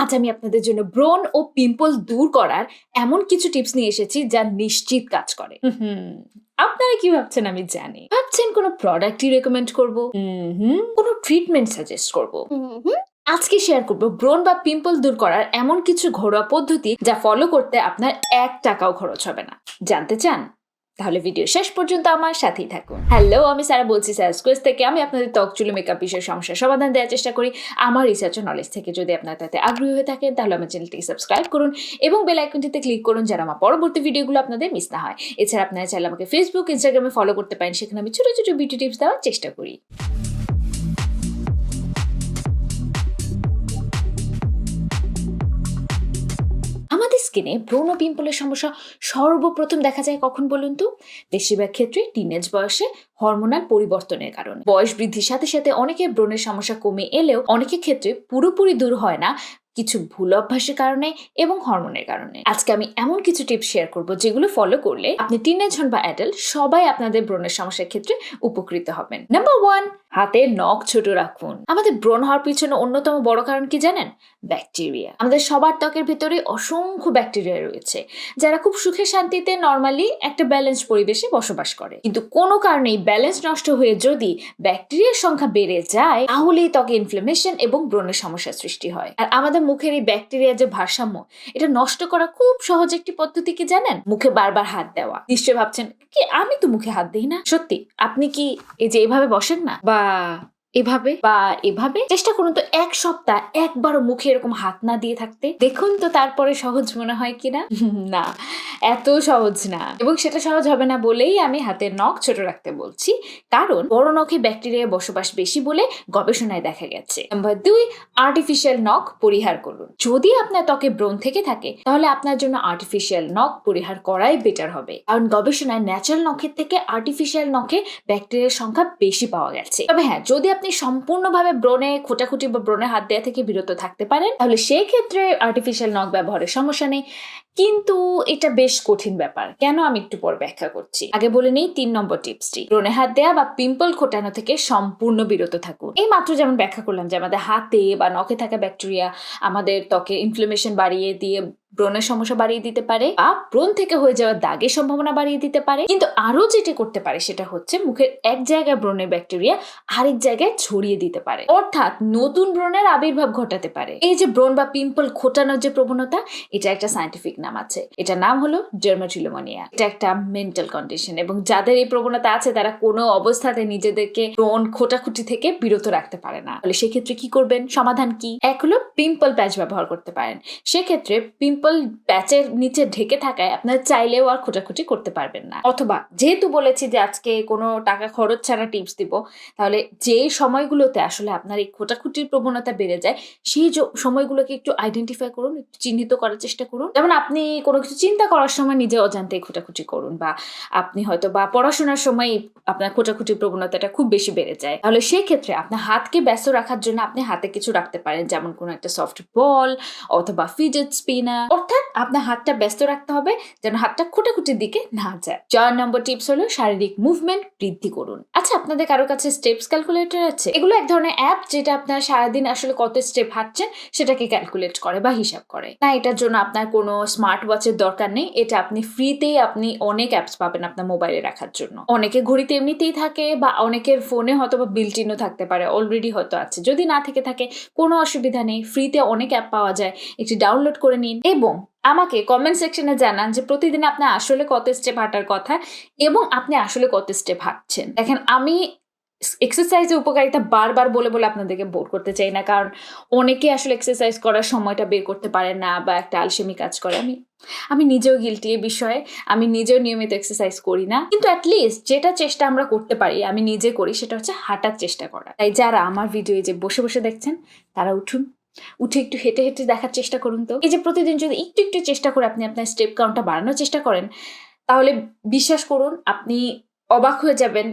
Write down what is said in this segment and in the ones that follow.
আজ আমি আপনাদের জন্য ব্রণ ও পিম্পল দূর করার এমন কিছু টিপস নিয়ে এসেছি যা নিশ্চিত কাজ করে। হুম আপনারা কি ভাবছেন আমি জানি। ভাবছেন কোনো প্রোডাক্টই রেকমেন্ড করব? হুম কোনো ট্রিটমেন্ট সাজেস্ট করব? আজকে শেয়ার করব ব্রণ বা পিম্পল দূর করার এমন কিছু ঘরোয়া পদ্ধতি যা ফলো করতে আপনার এক টাকাও খরচ হবে না। জানতে চান? তাহলে ভিডিও শেষ পর্যন্ত আমার সাথেই থাকুন। হ্যালো আমি স্যার বলছি স্যার থেকে। আমি আপনাদের ত্বক চুলো মেকআপ বিষয়ে সমস্যার সমাধান দেওয়ার চেষ্টা করি। আমার রিসার্চ ও নলেজ থেকে যদি আপনার তাতে আগ্রহী হয়ে থাকেন, তাহলে আমার চ্যানেলটিকে সাবস্ক্রাইব করুন এবং বেল আইকনটিতে ক্লিক করুন যারা আমার পরবর্তী ভিডিওগুলো আপনাদের মিস না হয়। এছাড়া আপনারা চাইলে আমাকে ফেসবুক ইনস্টাগ্রামে ফলো করতে পারেন। সেখানে আমি ছোটো ছোটো ভিডিও টিপস দেওয়ার চেষ্টা করি। আমাদের স্কিনে ব্রণ পিম্পলের সমস্যা সর্বপ্রথম দেখা যায় কখন বলুন তো? বেশিরভাগ ক্ষেত্রে টিনেজ বয়সে হরমোনাল পরিবর্তনের কারণে। বয়স বৃদ্ধির সাথে সাথে অনেকের ব্রণের সমস্যা কমে এলেও অনেকের ক্ষেত্রে পুরোপুরি দূর হয় না, কিছু ভুল অভ্যাসের কারণে এবং হরমোনের কারণে। আজকে আমি এমন কিছু টিপস শেয়ার করব যেগুলো ফলো করলে আপনি টিনেজ হন বা অ্যাডাল্ট সবাই আপনাদের ব্রণের সমস্যার ক্ষেত্রে উপকৃত হবেন। নাম্বার ওয়ান হাতের নখ ছোট রাখুন। আমাদের ব্রণ হওয়ার পিছনে অন্যতম বড় কারণ কি জানেন? ব্যাকটেরিয়া। আমাদের সবার ত্বকের ভেতরে অসংখ্য ব্যাকটেরিয়া রয়েছে, যারা খুব সুখে শান্তিতে নর্মালি একটা ব্যালেন্স পরিবেশে বসবাস করে। কিন্তু কোনো কারণেই ব্যালেন্স নষ্ট হয়ে যদি ব্যাকটেরিয়ার সংখ্যা বেড়ে যায়, তাহলেই ত্বকে ইনফ্লামেশন এবং ব্রণের সমস্যার সৃষ্টি হয়। আর আমাদের মুখের এই ব্যাকটেরিয়ার যে ভারসাম্য, এটা নষ্ট করা খুব সহজ একটি পদ্ধতি কি জানেন? মুখে বারবার হাত দেওয়া। নিশ্চয়ই ভাবছেন, কি আমি তো মুখে হাত দিই না? সত্যি, আপনি কি এই যে এভাবে বসেন না? বা Ah. এভাবে বা এভাবে চেষ্টা করুন তো এক সপ্তাহ একবারও মুখে এরকম হাত না দিয়ে থাকতে। দেখুন তো তারপরে সহজ মনে হয় কিনা না? এত সহজ না। এবং সেটা সহজ হবে না বলেই আমি হাতের নখ ছোট রাখতে বলছি। কারণ বড় নখে ব্যাকটেরিয়া বসবাস বেশি বলে গবেষণায় দেখা গেছে। নাম্বার দুই আর্টিফিশিয়াল নখ পরিহার করুন। যদি আপনার ত্বকে ব্রণ থেকে থাকে, তাহলে আপনার জন্য আর্টিফিশিয়াল নখ পরিহার করাই বেটার হবে। কারণ গবেষণায় ন্যাচারাল নখের থেকে আর্টিফিশিয়াল নখে ব্যাকটেরিয়ার সংখ্যা বেশি পাওয়া গেছে। তবে হ্যাঁ যদি আপনি সম্পূর্ণভাবে ব্রণে, খোটাখুটি বা ব্রণে হাত দেওয়া থেকে বিরত থাকতে পারেন। তাহলে সেই ক্ষেত্রে আর্টিফিশিয়াল নখ ব্যবহারের সমস্যা নেই। কিন্তু এটা বেশ কঠিন ব্যাপার। কেন আমি একটু পর ব্যাখ্যা করছি? আগে বলে নেই তিন নম্বর টিপসটি। ব্রণে হাত দেওয়া বা পিম্পল খোটানো থেকে সম্পূর্ণ বিরত থাকুন। এই মাত্র যেমন ব্যাখ্যা করলাম যে আমাদের হাতে বা নখে থাকা ব্যাকটেরিয়া আমাদের ত্বকে ইনফ্লামেশন বাড়িয়ে দিয়ে ব্রণের সমস্যা বাড়িয়ে দিতে পারে বা ব্রণ থেকে হয়ে যাওয়া দাগের সম্ভাবনা বাড়িয়ে দিতে পারে। কিন্তু আরও যেটা করতে পারে সেটা হচ্ছে মুখের এক জায়গায় ব্রণের ব্যাকটেরিয়া আরেক জায়গায় ছড়িয়ে দিতে পারে। অর্থাৎ নতুন ব্রণের আবির্ভাব ঘটাতে পারে। এই যে ব্রণ বা পিম্পল খোটানোর যে প্রবণতা, এটা একটা সাইন্টিফিক নাম আছে। এটার নাম হলো জার্মাটিলোমোনিয়া এটা একটা মেন্টাল কন্ডিশন এবং যাদের এই প্রবণতা আছে, তারা কোনো অবস্থাতে নিজেদেরকে ব্রণ খোটাখুটি থেকে বিরত রাখতে পারে না। তাহলে সেক্ষেত্রে কি করবেন? সমাধান কি? এক হলো পিম্পল প্যাচ ব্যবহার করতে পারেন। সেক্ষেত্রে পিম্পল প্যাচের নিচে ঢেকে থাকায় আপনার চাইলেও আর খোঁটাখুটি করতে পারবেন না। অথবা যেহেতু বলেছি যে আজকে কোনো টাকা খরচ ছাড়া টিপস দিব, তাহলে যে সময়গুলোতে আসলে আপনার এই খোঁটাখুটির প্রবণতা বেড়ে যায়, সেই সময়গুলোকে একটু আইডেন্টিফাই করুন চিহ্নিত করার চেষ্টা করুন। যেমন আপনি কোনো কিছু চিন্তা করার সময় নিজে অজান্তে খোঁটাখুটি করুন বা আপনি হয়তো বা পড়াশোনার সময় আপনার খোঁটাখুটির প্রবণতাটা খুব বেশি বেড়ে যায়। তাহলে সেই ক্ষেত্রে আপনার হাতকে ব্যস্ত রাখার জন্য আপনি হাতে কিছু রাখতে পারেন, যেমন কোনো একটা সফট বল অথবা ফিজেট স্পিনার অর্থাৎ আপনার হাতটা ব্যস্ত রাখতে হবে যেন হাতটা খুঁটাখুটির দিকে না যায়। চার নম্বর টিপস হলো শারীরিক মুভমেন্ট বৃদ্ধি করুন। আচ্ছা আপনাদের কারও কাছে স্টেপস ক্যালকুলেটর আছে? এগুলো এক ধরনের অ্যাপ যেটা আপনার সারাদিন আসলে কত স্টেপ হাঁটছেন সেটাকে ক্যালকুলেট করে বা হিসাব করে। না, এটার জন্য আপনার কোনো স্মার্ট ওয়াচের দরকার নেই। এটা আপনি ফ্রিতেই আপনি অনেক অ্যাপস পাবেন আপনার মোবাইলে রাখার জন্য। অনেকে ঘড়িতে এমনিতেই থাকে বা অনেকের ফোনে হয়তো বা বিল্টিনও থাকতে পারে অলরেডি হয়তো আছে। যদি না থেকে থাকে, কোনো অসুবিধা নেই ফ্রিতে অনেক অ্যাপ পাওয়া যায়। একটি ডাউনলোড করে নিন এবং আমাকে কমেন্ট সেকশনে জানান যে প্রতিদিন আপনার আসলে কত স্টেপ হাঁটার কথা এবং আপনি আসলে কত স্টেপ হাঁটছেন। দেখেন, আমি এক্সারসাইজের উপকারিতা বারবার বলে বলে আপনাদেরকে বোর করতে চাই না। কারণ অনেকে আসলে এক্সারসাইজ করার সময়টা বের করতে পারে না বা একটা আলসেমি কাজ করে। আমি আমি নিজেও গিলটি এ বিষয়ে। আমি নিজেও নিয়মিত এক্সারসাইজ করি না। কিন্তু অ্যাটলিস্ট যেটা চেষ্টা আমরা করতে পারি, আমি নিজে করি, সেটা হচ্ছে হাঁটার চেষ্টা করা। তাই যারা আমার ভিডিও যে বসে বসে দেখছেন, তারা উঠুন। উঠে একটু হেঁটে হেঁটে দেখার চেষ্টা করুন তো। এই যে প্রতিদিন যদি একটু একটু চেষ্টা করে আপনি আপনার স্টেপ কাউন্টটা বাড়ানোর চেষ্টা করেন, তাহলে বিশ্বাস করুন, আপনি অবাক হয়ে যাবেন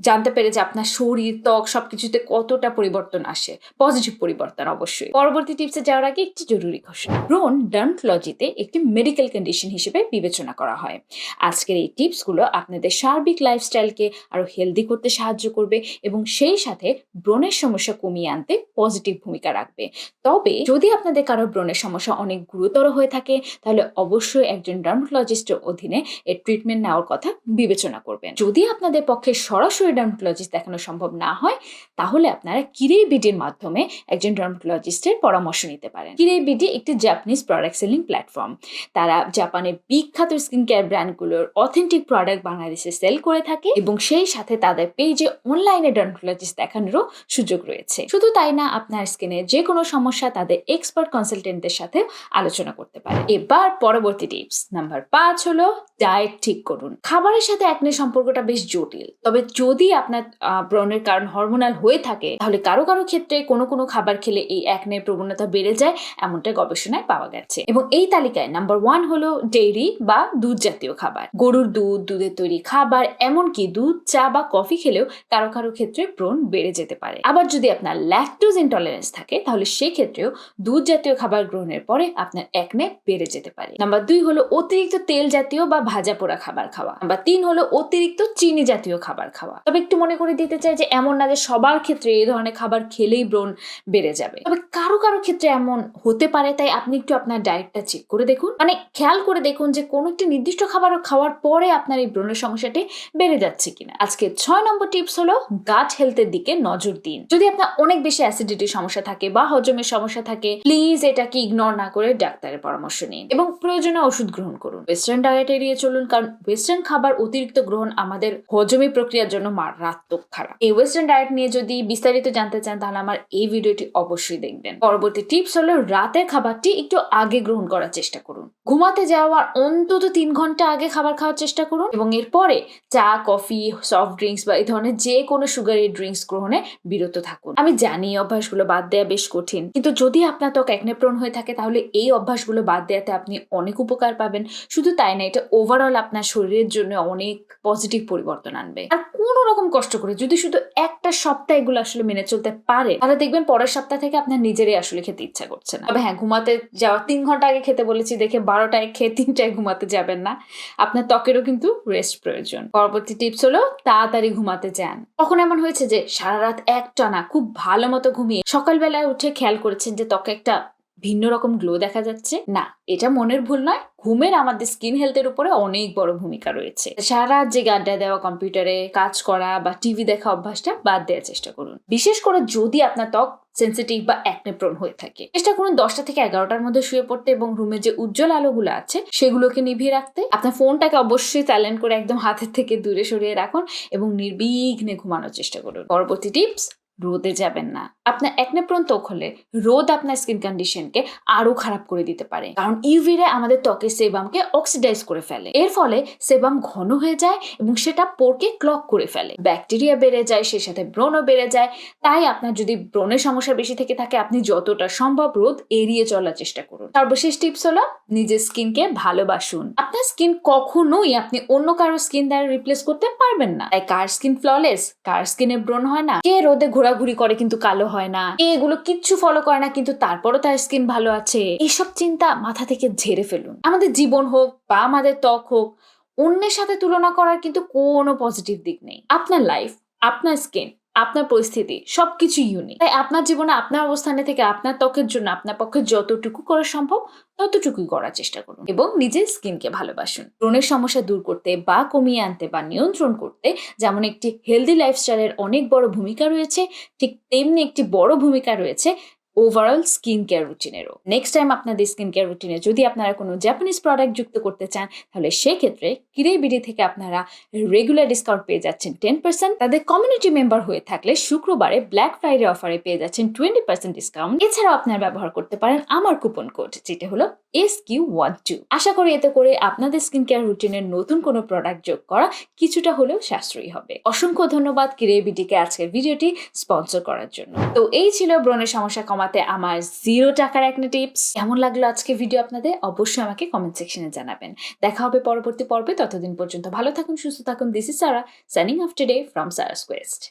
জানতে পেরে যে আপনার শরীর, ত্বক সবকিছুতে কতটা পরিবর্তন আসে। পজিটিভ পরিবর্তন অবশ্যই। পরবর্তী টিপসে যাওয়ার আগে একটি জরুরি ঘোষণা। ব্রণ ডার্মটোলজিতে একটি মেডিকেল কন্ডিশন হিসেবে বিবেচনা করা হয়। আজকের এই টিপসগুলো আপনাদের সার্বিক লাইফস্টাইলকে আরও হেলদি করতে সাহায্য করবে এবং সেই সাথে ব্রণের সমস্যা কমিয়ে আনতে পজিটিভ ভূমিকা রাখবে। তবে যদি আপনাদের কারও ব্রণের সমস্যা অনেক গুরুতর হয়ে থাকে, তাহলে অবশ্যই একজন ডার্মাটোলজিস্টের অধীনে এর ট্রিটমেন্ট নেওয়ার কথা বিবেচনা করবেন। যদি আপনাদের পক্ষে সরাসরি ডার্মাটোলজিস্ট দেখানো সম্ভব না হয়, তাহলে আপনারা কিরেই বিডির মাধ্যমে একজন ডার্মাটোলজিস্টের পরামর্শ নিতে পারেন। কিরেই বিডি একটি জাপানিজ প্রোডাক্ট সেলিং প্ল্যাটফর্ম তারা জাপানের বিখ্যাত স্কিন কেয়ার ব্র্যান্ডগুলোর অথেন্টিক প্রোডাক্ট বাংলাদেশে সেল করে থাকে এবং সেই সাথে তাদের পেজে অনলাইনে ডার্মাটোলজিস্ট দেখানোরও সুযোগ রয়েছে। শুধু তাই না, আপনার স্কিনে যে কোনো সমস্যা তাদের এক্সপার্ট কনসালটেন্টদের সাথে আলোচনা করতে পারে। এবার পরবর্তী টিপস নাম্বার পাঁচ হলো ডায়েট ঠিক করুন। খাবারের সাথে একনে সম্পর্কটা বেশ জটিল। তবে যদি আপনার ব্রণের কারণ হরমোনাল হয়ে থাকে, তাহলে কারও কারও ক্ষেত্রে কোনো কোনো খাবার খেলে এই একনের প্রবণতা বেড়ে যায়, এমনটা গবেষণায় পাওয়া গেছে। এবং এই তালিকায় নাম্বার ওয়ান হলো ডেইরি বা দুধ জাতীয় খাবার। গরুর দুধ, দুধের তৈরি খাবার, এমনকি দুধ, চা বা কফি খেলেও কারও কারও ক্ষেত্রে ব্রণ বেড়ে যেতে পারে। আবার যদি আপনার ল্যাকটোজ ইনটলারেন্স থাকে, তাহলে সেক্ষেত্রেও দুধ জাতীয় খাবার গ্রহণের পরে আপনার একনে বেড়ে যেতে পারে। নাম্বার দুই হলো অতিরিক্ত তেল জাতীয় বা ভাজা পোড়া খাবার খাওয়া। নাম্বার তিন হলো অতিরিক্ত চিনি জাতীয় খাবার খাওয়া। তবে একটু মনে করে দিতে চাই যে, এমন না যে সবার ক্ষেত্রে এই ধরনের খাবার খেলেই ব্রণ বেড়ে যাবে। তবে কারও কারও ক্ষেত্রে এমন হতে পারে, তাই আপনি একটু আপনার ডায়েটটা চেক করে দেখুন। মানে খেয়াল করে দেখুন যে, কোনো একটি নির্দিষ্ট খাবার খাওয়ার পরে আপনার এই ব্রণের সমস্যাটি বেড়ে যাচ্ছে কিনা। আজকে ছয় নম্বর টিপস হলো গাট হেলথের দিকে নজর দিন। যদি আপনার অনেক বেশি অ্যাসিডিটির সমস্যা থাকে বা হজমের সমস্যা থাকে প্লিজ এটাকে ইগনোর না করে ডাক্তারের পরামর্শ নিন এবং প্রয়োজনে ওষুধ গ্রহণ করুন। ওয়েস্টার্ন ডায়েট এড়িয়ে চলুন, কারণ ওয়েস্টার্ন খাবার অতিরিক্ত গ্রহণ আমাদের হজমি প্রক্রিয়ার জন্য মারাত্মক খারাপ। এই ওয়েস্টার্ন ডায়েট নিয়ে যদি বিস্তারিত জানতে চান, তাহলে আমার এই ভিডিওটি অবশ্যই দেখবেন। পরবর্তী টিপস হলো রাতের খাবারটি একটু আগে গ্রহণ করার চেষ্টা করুন। ঘুমাতে যাওয়ার অন্তত তিন ঘণ্টা আগে খাবার খাওয়ার চেষ্টা করুন এবং এরপরে চা, কফি সফট ড্রিঙ্কস বা এই ধরনের যে কোনো সুগারি ড্রিঙ্কস গ্রহণে বিরত থাকুন। আমি জানি অভ্যাসগুলো বাদ দেওয়া বেশ কঠিন, কিন্তু যদি আপনার ত্বক একনে প্রণ হয়ে থাকে, তাহলে এই অভ্যাসগুলো বাদ দেওয়াতে আপনি অনেক উপকার পাবেন। শুধু তাই না, এটা ওভারঅল আপনার শরীরের জন্য অনেক পজিটিভ পরিবর্তন আনবে। আর কোনো রকম কষ্ট করে। যদি শুধু একটা সপ্তাহ এগুলো আসলে মেনে চলতে পারে, তাহলে দেখবেন পরের সপ্তাহ থেকে আপনার নিজেরই আসলে খেতে ইচ্ছা করছে না। তবে হ্যাঁ ঘুমাতে যাওয়া, তিন ঘণ্টা আগে খেতে বলেছি, দেখে বারোটায় খেয়ে তিনটায় ঘুমাতে যাবেন না। আপনার ত্বকেরও কিন্তু রেস্ট প্রয়োজন। পরবর্তী টিপস হলো তাড়াতাড়ি ঘুমাতে যান। কখন এমন হয়েছে যে সারা রাত এক টানা খুব ভালো মতো ঘুমিয়ে সকালবেলায় উঠে খেয়াল করেছেন যে ত্বকে একটা ভিন্ন রকম গ্লো দেখা যাচ্ছে। না, এটা মনের ভুল নয়। ঘুমের আমাদের স্কিন হেলথের উপরে অনেক বড় ভূমিকা রয়েছে। সারা যে গাড্ডা দেওয়া কম্পিউটারে কাজ করা বা টিভি দেখা অভ্যাসটা বাদ দেওয়ার চেষ্টা করুন। বিশেষ করে যদি আপনার ত্বক সেন্সিটিভ বা একনে প্রণ হয়ে থাকে। চেষ্টা করুন দশটা থেকে এগারোটার মধ্যে শুয়ে পড়তে এবং রুমের যে উজ্জ্বল আলোগুলো আছে, সেগুলোকে নিভিয়ে রাখতে। আপনার ফোনটাকে অবশ্যই সাইলেন্ট করে একদম হাতের থেকে দূরে সরিয়ে রাখুন এবং নির্বিঘ্নে ঘুমানোর চেষ্টা করুন। পরবর্তী টিপস রোদে যাবেন না। আপনার একনে প্রণ ত্বক হলে রোদ আপনার স্কিন কন্ডিশনকে আরও খারাপ করে দিতে পারে। কারণ ইউভি রে আমাদের ত্বকের সেবামকে অক্সিডাইজ করে ফেলে। এর ফলে সেবাম ঘন হয়ে যায় এবং সেটা পোরকে ক্লক করে ফেলে। ব্যাকটেরিয়া বেড়ে যায়, সেই সাথে ব্রণও বেড়ে যায়। তাই আপনার যদি ব্রণের সমস্যা বেশি থেকে থাকে, আপনি যতটা সম্ভব রোদ এড়িয়ে চলার চেষ্টা করুন। সর্বশেষ টিপস হলো নিজের স্কিনকে ভালোবাসুন। আপনার স্কিন কখনোই আপনি অন্য কারও স্কিন দ্বারা রিপ্লেস করতে পারবেন না। তাই কার স্কিন ফ্ললেস কার স্কিনে ব্রণ হয় না। কে রোদে ঘোরাঘুরি করে কিন্তু কালো হয় না। এগুলো কিচ্ছু ফলো করে না, কিন্তু তারপরও তার স্কিন ভালো আছে। এইসব চিন্তা মাথা থেকে ঝেড়ে ফেলুন। আমাদের জীবন হোক বা আমাদের ত্বক হোক, অন্যের সাথে তুলনা করার কিন্তু কোনো পজিটিভ দিক নেই। আপনার লাইফ আপনার স্কিন আপনার পরিস্থিতি সবকিছু ইউনিক তাই আপনার জীবনে আপনার অবস্থানে থেকে আপনার ত্বকের জন্য আপনার পক্ষে যতটুকু করা সম্ভব, ততটুকুই করার চেষ্টা করুন এবং নিজের স্কিনকে ভালোবাসুন। ব্রণের সমস্যা দূর করতে বা কমিয়ে আনতে বা নিয়ন্ত্রণ করতে যেমন একটি হেলদি লাইফস্টাইলের অনেক বড় ভূমিকা রয়েছে, ঠিক তেমনি একটি বড় ভূমিকা রয়েছে ওভারঅল স্কিন কেয়ার রুটিনেরও নেক্সট টাইম আপনাদের স্কিন কেয়ার রুটিনে যদি আপনারা কোনো জাপানিজ প্রোডাক্ট যুক্ত করতে চান, তাহলে সেক্ষেত্রে কিরেই বিডি থেকে আপনারা রেগুলার ডিসকাউন্ট পেয়ে যাচ্ছেন টেন পার্সেন্ট তাদের কমিউনিটি মেম্বার হয়ে থাকলে শুক্রবারে ব্ল্যাক ফ্রাইডে অফারে পেয়ে যাচ্ছেন টোয়েন্টি পার্সেন্ট ডিসকাউন্ট এছাড়াও আপনারা ব্যবহার করতে পারেন আমার কুপন কোড যেটা হলো এস কিউ ওয়ান টু আশা করি এতে করে আপনাদের স্কিন কেয়ার রুটিনের নতুন কোনো প্রোডাক্ট যোগ করা কিছুটা হলেও সাশ্রয়ী হবে। অসংখ্য ধন্যবাদ কিরে বিডিকে আজকের ভিডিওটি স্পন্সর করার জন্য। তো এই ছিল ব্রণের সমস্যা কমাতে কমাতে আমার জিরো টাকার একটা টিপস কেমন লাগল আজকে ভিডিও আপনাদের? অবশ্যই আমাকে কমেন্ট সেকশনে জানাবেন। দেখা হবে পরবর্তী পর্বে। ততদিন পর্যন্ত ভালো থাকুন, সুস্থ থাকুন। This is Sara signing after today from Sara's quest